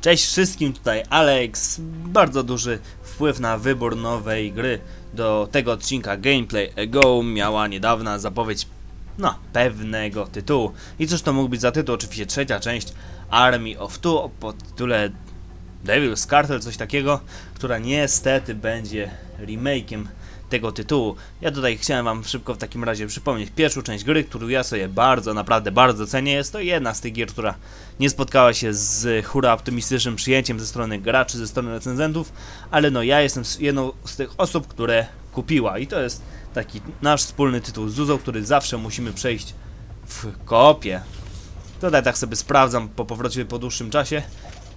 Cześć wszystkim, tutaj Alex. Bardzo duży wpływ na wybór nowej gry do tego odcinka Gameplay Ago miała niedawna zapowiedź no, pewnego tytułu. I cóż to mógł być za tytuł? Oczywiście trzecia część Army of Two o podtytule Devil's Cartel, coś takiego, która niestety będzie remake'iem tego tytułu. Ja tutaj chciałem wam szybko w takim razie przypomnieć pierwszą część gry, którą ja sobie bardzo, naprawdę bardzo cenię. Jest to jedna z tych gier, która nie spotkała się z hura optymistycznym przyjęciem ze strony graczy, ze strony recenzentów, ale no ja jestem jedną z tych osób, które kupiła i to jest taki nasz wspólny tytuł z Zuzą, który zawsze musimy przejść w koopie. Tutaj tak sobie sprawdzam po powrocie po dłuższym czasie.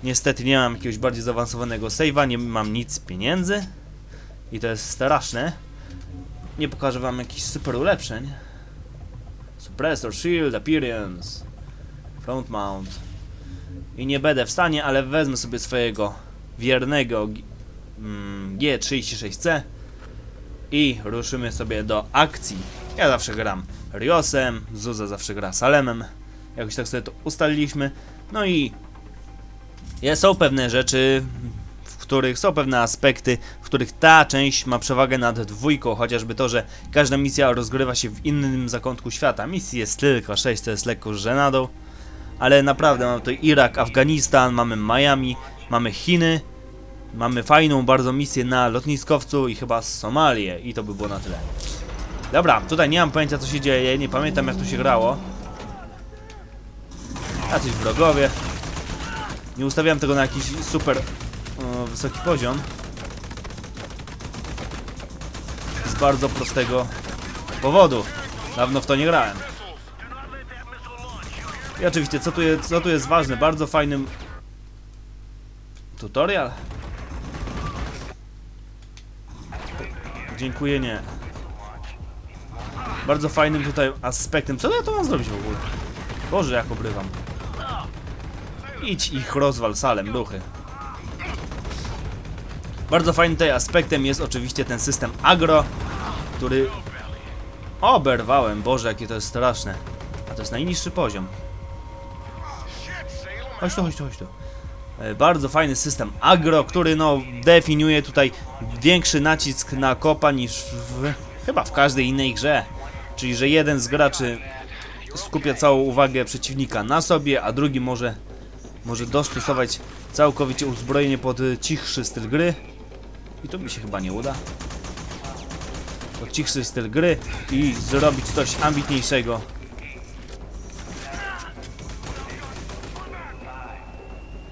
Niestety nie mam jakiegoś bardziej zaawansowanego save'a, nie mam nic pieniędzy. I to jest straszne. Nie pokażę wam jakichś super ulepszeń. Suppressor, shield, appearance, front mount. I nie będę w stanie, ale wezmę sobie swojego wiernego G- mm, G36C i ruszymy sobie do akcji. Ja zawsze gram Riosem, Zuza zawsze gra Salemem. Jakoś tak sobie to ustaliliśmy. No i są pewne rzeczy, których są pewne aspekty, w których ta część ma przewagę nad dwójką, chociażby to, że każda misja rozgrywa się w innym zakątku świata. Misji jest tylko 6, to jest lekko żenadą, ale naprawdę mamy tutaj Irak, Afganistan, mamy Miami, mamy Chiny, mamy fajną bardzo misję na lotniskowcu i chyba Somalię i to by było na tyle. Dobra, tutaj nie mam pojęcia co się dzieje, nie pamiętam jak tu się grało. Jacyś wrogowie. Nie ustawiałem tego na jakiś super wysoki poziom. Z bardzo prostego powodu. Dawno w to nie grałem. I oczywiście, co tu jest, co tu jest ważne, bardzo fajnym tutorial. Dziękuję, nie. Bardzo fajnym tutaj aspektem. Co ja to mam zrobić w ogóle? Boże, jak obrywam. Idź ich rozwal salem, duchy. Bardzo fajnym tutaj aspektem jest oczywiście ten system agro, który oberwałem. Boże, jakie to jest straszne. A to jest najniższy poziom. Chodź tu, chodź tu, chodź tu. E, Bardzo fajny system agro, który no definiuje tutaj większy nacisk na kopa niż w, chyba w każdej innej grze. Czyli, że jeden z graczy skupia całą uwagę przeciwnika na sobie, a drugi może, może dostosować całkowicie uzbrojenie pod cichszy styl gry. I to mi się chyba nie uda. Pod cichszy styl gry i zrobić coś ambitniejszego.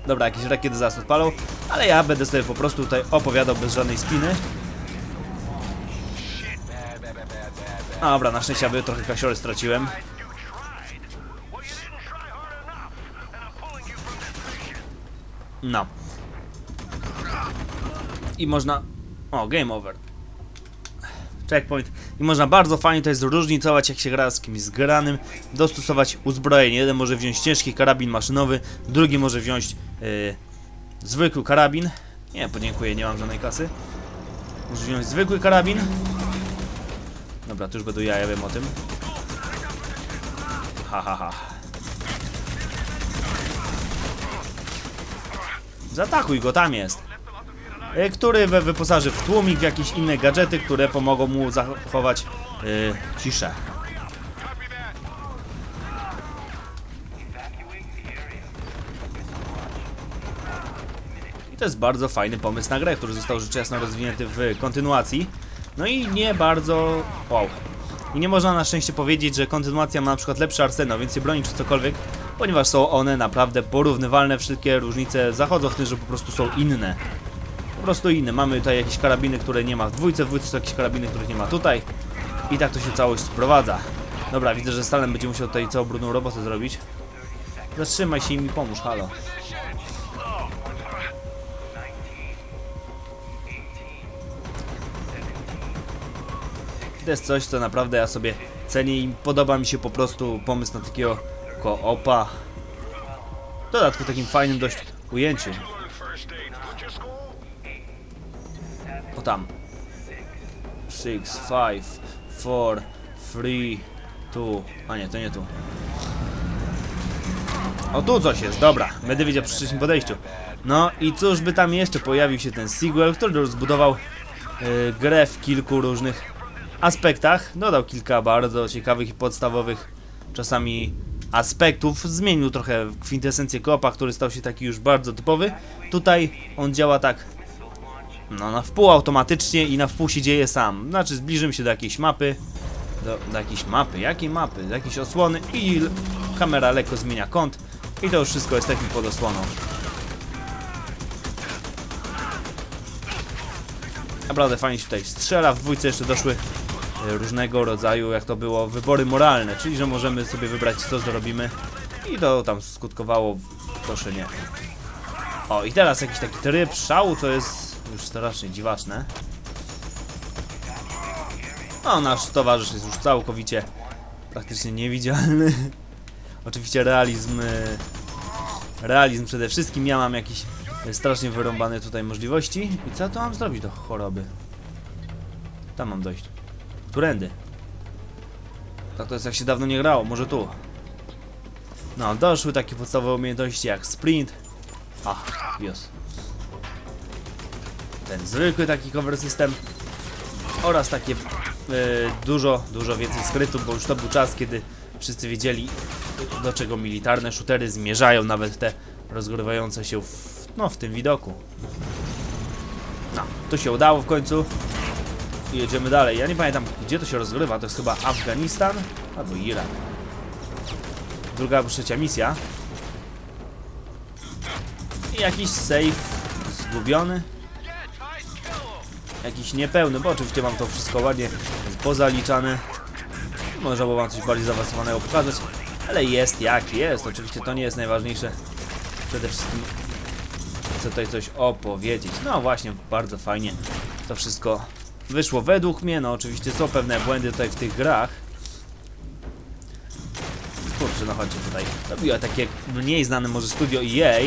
Dobra, jakieś rakiety zaraz odpalą, ale ja będę sobie po prostu tutaj opowiadał bez żadnej spiny. Dobra, na szczęście aby trochę kasiory straciłem. No. I można... O, game over. Checkpoint. I można bardzo fajnie to jest zróżnicować, jak się gra z kimś zgranym, dostosować uzbrojenie. Jeden może wziąć ciężki karabin maszynowy, drugi może wziąć yy, zwykły karabin. Nie, podziękuję, nie mam żadnej kasy. Może wziąć zwykły karabin. Dobra, to już będę ja, ja wiem o tym. Ha, ha, ha. Zaatakuj go, tam jest. E, Który wyposaży w tłumik, w jakieś inne gadżety, które pomogą mu zachować e, ciszę. I to jest bardzo fajny pomysł na grę, który został rzecz rozwinięty w kontynuacji. No i nie bardzo... Wow. I nie można na szczęście powiedzieć, że kontynuacja ma na przykład lepszy arsenał, więcej broni czy cokolwiek, ponieważ są one naprawdę porównywalne, wszystkie różnice zachodzą w tym, że po prostu są inne. Po prostu inne. Mamy tutaj jakieś karabiny, które nie ma w dwójce, w dwójce są jakieś karabiny, których nie ma tutaj. I tak to się całość sprowadza. Dobra, widzę, że Stalem będzie musiał tutaj całą brudną robotę zrobić. Zatrzymaj się i mi pomóż, halo. To jest coś, co naprawdę ja sobie cenię i podoba mi się po prostu pomysł na takiego koopa. W dodatku takim fajnym dość ujęciu. O tam. 6, 5, 4, 3, 2. A nie, to nie tu. O tu coś jest, dobra. Będę wiedział przy trzecim podejściu. No i cóż by tam jeszcze pojawił się ten Seagull, który rozbudował yy, grę w kilku różnych aspektach. Dodał kilka bardzo ciekawych i podstawowych czasami aspektów. Zmienił trochę kwintesencję kopa, który stał się taki już bardzo typowy. Tutaj on działa tak no na wpół automatycznie i na wpół się dzieje sam. Znaczy zbliżymy się do jakiejś mapy. Do, do jakiejś mapy. Jakiej mapy? Do jakiejś osłony i kamera lekko zmienia kąt. I to już wszystko jest takim pod osłoną. Naprawdę fajnie się tutaj strzela. W dwójce jeszcze doszły e, różnego rodzaju, jak to było, wybory moralne, czyli że możemy sobie wybrać co zrobimy i to tam skutkowało, proszę nie. O i teraz jakiś taki tryb szału, co jest już strasznie dziwaczne. No nasz towarzysz jest już całkowicie praktycznie niewidzialny. Oczywiście realizm, e, realizm przede wszystkim, ja mam jakieś e, strasznie wyrąbane tutaj możliwości. I co to mam zrobić do choroby? Tam mam dojść. Którędy? Tak to jest jak się dawno nie grało, może tu. No, doszły takie podstawowe umiejętności jak sprint. Ach, wios. Ten zwykły taki cover system. Oraz takie e, dużo, dużo więcej skrytów, bo już to był czas, kiedy wszyscy wiedzieli do czego militarne shootery zmierzają, nawet te rozgrywające się w, no, w tym widoku. No, to się udało w końcu. I jedziemy dalej. Ja nie pamiętam, gdzie to się rozgrywa. To jest chyba Afganistan albo Irak. Druga albo trzecia misja. I jakiś save zgubiony. Jakiś niepełny, bo oczywiście mam to wszystko ładnie pozaliczane. Można było wam coś bardziej zaawansowanego pokazać. Ale jest jak jest. Oczywiście to nie jest najważniejsze. Przede wszystkim chcę tutaj coś opowiedzieć. No właśnie, bardzo fajnie to wszystko wyszło według mnie. No oczywiście są pewne błędy tutaj w tych grach. Kurczę, no chodźcie tutaj. Robiła takie mniej znane może studio EA.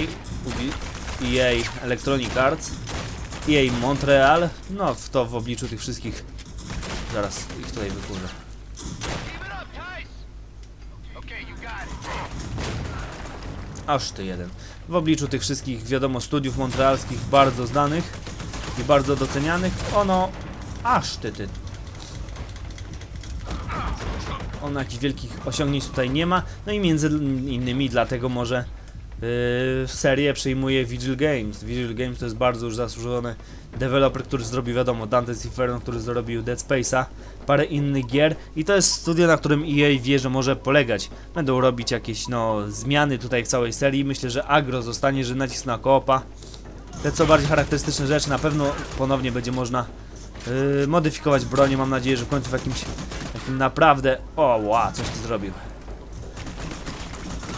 EA Electronic Arts. EA Montreal. No w to w obliczu tych wszystkich. Zaraz ich tutaj wykurzę. Aż ty jeden. W obliczu tych wszystkich, wiadomo, studiów montrealskich bardzo znanych i bardzo docenianych, ono aż ty ty. Ono jakichś wielkich osiągnięć tutaj nie ma, no i między innymi dlatego może yy, serię przejmuje Vigil Games. Vigil Games to jest bardzo już zasłużony deweloper, który zrobił, wiadomo, Dante's Inferno, który zrobił Dead Space'a, parę innych gier i to jest studio, na którym EA wie, że może polegać. Będą robić jakieś, no, zmiany tutaj w całej serii. Myślę, że agro zostanie, że nacisk na koopa. Te co bardziej charakterystyczne rzeczy na pewno ponownie będzie można yy, modyfikować bronię. Mam nadzieję, że w końcu w jakimś takim naprawdę... O, ła, coś tu zrobił.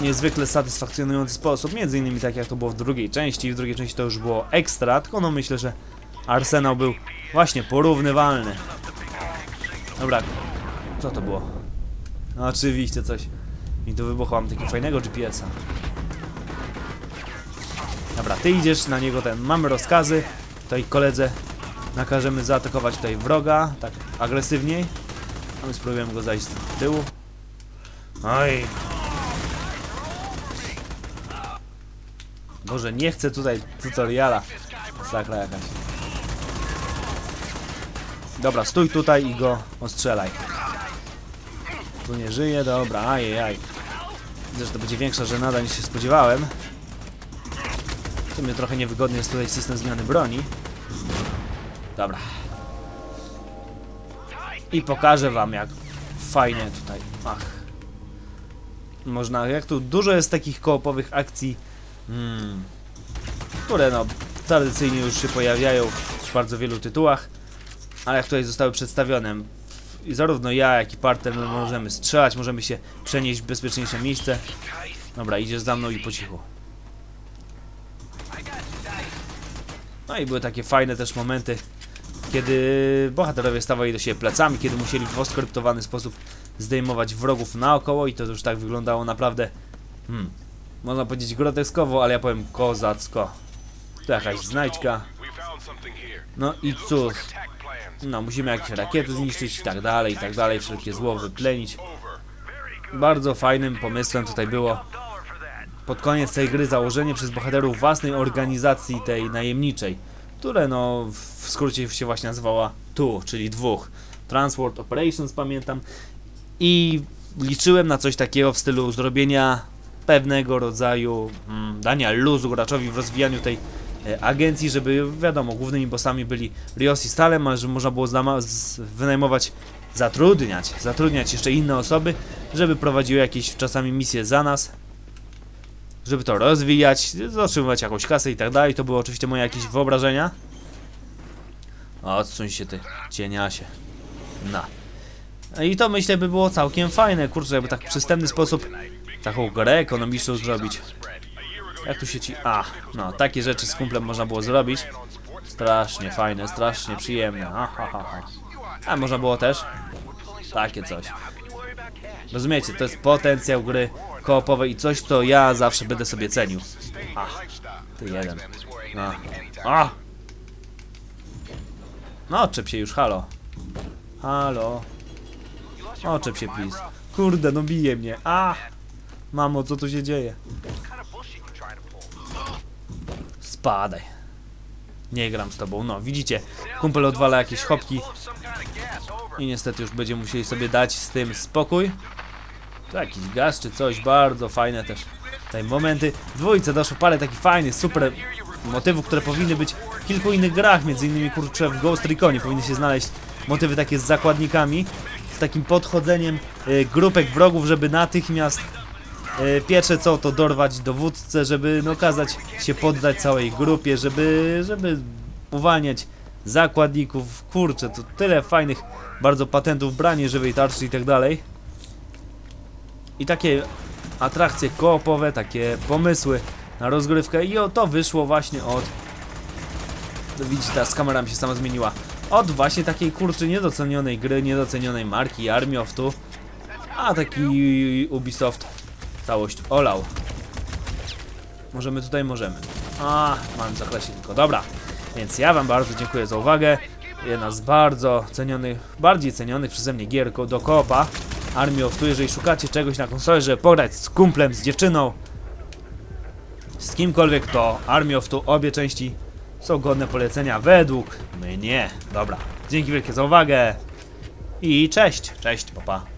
Niezwykle satysfakcjonujący sposób, między innymi tak jak to było w drugiej części. W drugiej części to już było ekstra, tylko no myślę, że Arsenał był właśnie porównywalny. Dobra, co to było? No oczywiście coś. Mi tu wybuchło, mam takiego fajnego GPS-a. Dobra, ty idziesz na niego ten. Mamy rozkazy. Tutaj koledze nakażemy zaatakować tutaj wroga, tak agresywniej. A my spróbujemy go zajść z tyłu. Oj. Boże, nie chcę tutaj tutoriala. Sakra jakaś. Dobra, stój tutaj i go ostrzelaj. Tu nie żyje, dobra, ajajaj. Widzę, że to będzie większa żenada niż się spodziewałem. W sumie trochę niewygodny jest tutaj system zmiany broni. Dobra. I pokażę wam jak fajnie tutaj, ach. Można, jak tu dużo jest takich koopowych akcji, hmm, które no tradycyjnie już się pojawiają w bardzo wielu tytułach, ale jak tutaj zostały przedstawione, i zarówno ja, jak i partner no, możemy strzelać, możemy się przenieść w bezpieczniejsze miejsce. Dobra, idziesz za mną i po cichu. No i były takie fajne też momenty, kiedy bohaterowie stawali do siebie plecami, kiedy musieli w oskryptowany sposób zdejmować wrogów naokoło i to już tak wyglądało naprawdę, hmm, można powiedzieć groteskowo, ale ja powiem kozacko. Tu jakaś znajdźka. No i cóż, no musimy jakieś rakiety zniszczyć i tak dalej, i tak dalej, wszelkie zło wyplenić. Bardzo fajnym pomysłem tutaj było pod koniec tej gry założenie przez bohaterów własnej organizacji tej najemniczej, które no w skrócie się właśnie nazywała TU, czyli dwóch. Transworld Operations pamiętam i liczyłem na coś takiego w stylu zrobienia pewnego rodzaju mm, dania luzu graczowi w rozwijaniu tej e, agencji, żeby wiadomo, głównymi bossami byli Rios i Stalem, a żeby można było z- wynajmować, zatrudniać, zatrudniać jeszcze inne osoby, żeby prowadziły jakieś czasami misje za nas, żeby to rozwijać, otrzymywać jakąś kasę i tak dalej. To były oczywiście moje jakieś wyobrażenia. Odsuń się ty, cieniasie. No. I to myślę by było całkiem fajne, kurczę, jakby tak w przystępny sposób taką grę ekonomiczną zrobić. Jak tu się ci... A, no, takie rzeczy z kumplem można było zrobić. Strasznie fajne, strasznie przyjemne. Ha, ha, ha, ha. A można było też takie coś. Rozumiecie, to jest potencjał gry koopowej i coś, co ja zawsze będę sobie cenił. A, ty jeden. No. A! No, odczep się już, halo. Halo. Oczep się, please. Kurde, no bije mnie. A! Mamo, co tu się dzieje? Spadaj. Nie gram z tobą. No, widzicie, kumpel odwala jakieś hopki i niestety już będziemy musieli sobie dać z tym spokój. To jakiś gaz czy coś, bardzo fajne też tutaj momenty. Dwójce doszło parę takich fajnych, super motywów, które powinny być w kilku innych grach, między innymi kurczę w Ghost Reconie powinny się znaleźć motywy takie z zakładnikami, z takim podchodzeniem y, grupek wrogów, żeby natychmiast pierwsze co to dorwać dowódcę, żeby no kazać się poddać całej grupie, żeby, żeby uwalniać zakładników, kurczę, to tyle fajnych bardzo patentów, branie żywej tarczy i tak dalej. I takie atrakcje koopowe, takie pomysły na rozgrywkę i o to wyszło właśnie od no widzicie, teraz kamera mi się sama zmieniła. Od właśnie takiej kurczy niedocenionej gry, niedocenionej marki Army of Two, a taki Ubisoft całość olał. Możemy tutaj, możemy. A, mam zakresie tylko. Dobra, więc ja wam bardzo dziękuję za uwagę. Jedna z bardzo cenionych, bardziej cenionych przeze mnie gier do koopa. Army of Two, jeżeli szukacie czegoś na konsolę, żeby pograć z kumplem, z dziewczyną, z kimkolwiek, to Army of Two, obie części są godne polecenia według mnie. Dobra, dzięki wielkie za uwagę i cześć, cześć, papa.